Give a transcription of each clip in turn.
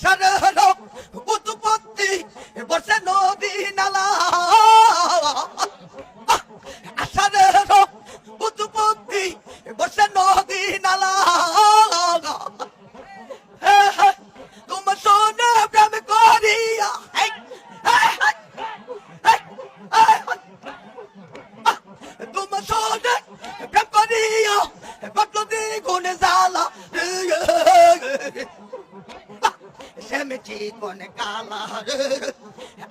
সারো উৎপত্তি বর্ষে নদী নালা। আষাঢ় উৎপত্তি বর্ষে নদী নালা। তোমার সোনা প্রেম করিয়া। তোমার সোনা প্রেম করিয়া, কত দ্বিগুণ জ্বালা। সেমেছি কোন কালা।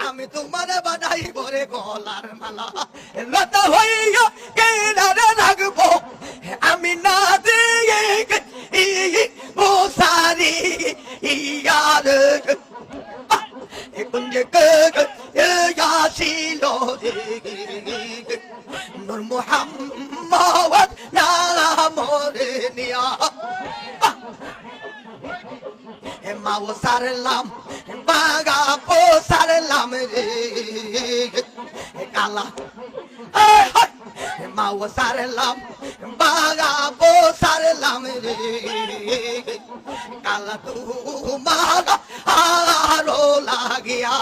আমি তোমার বানাই বরে গলার মালা। লতা হইয়া কেনারে রাখব। আমি না দিয়ে ও সারি ইয়ার। কুঞ্জ মুহাম্মদ মাও সারলাম, বাগা পো সারলাম রে। কালা মাও সারলাম, বাগা পো সারলাম রে। কালা তু মাগা আরও লাগিয়া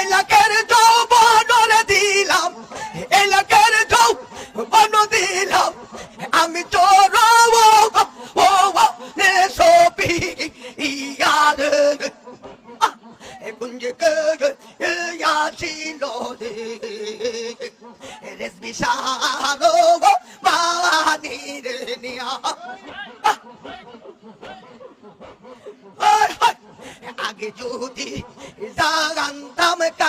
এলাকার যৌবন 군지극은 야신로디 레스비샤노고 마니르니야 아기 주디 자간담까